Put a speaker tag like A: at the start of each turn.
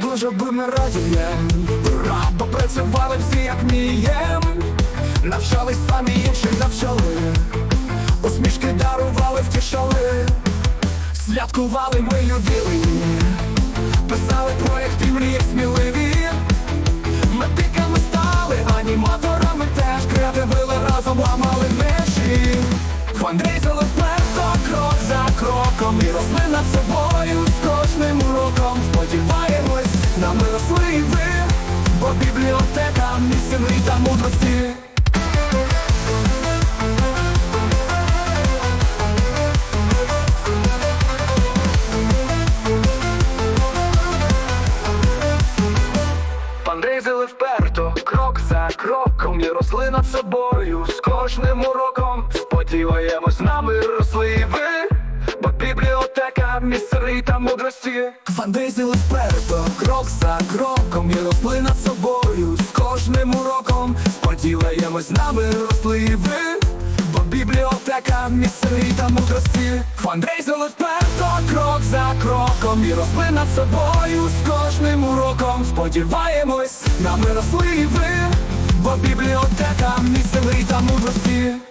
A: Дуже би ми радієм, бо працювали всі як мієм, навчались самі інших навчали, усмішки дарували, втішали, святкували ми ювілеї, писали проєкти мрії сміливі, медиками стали, аніматорами теж креативили разом, ламали межі. Крок за кроком І росли над собою з кожним уроком. Сподіваємось, нами росли і ви Бо бібліотека місцевий та мудрості. Пандрейзили вперто, крок за кроком, і росли над собою з кожним уроком. Сподіваємось, нами росли ви, місцевий та мудрості. Фандрейзили вперто, крок за кроком, і росли над собою з кожним уроком. Сподіваємось, нами росли ви. Бо бібліотека місцевий та мудрості Фандрейзили вперто, крок за кроком І росли над собою з кожним уроком Сподіваємось, нами росли і ви Бо бібліотека місцевий та мудрості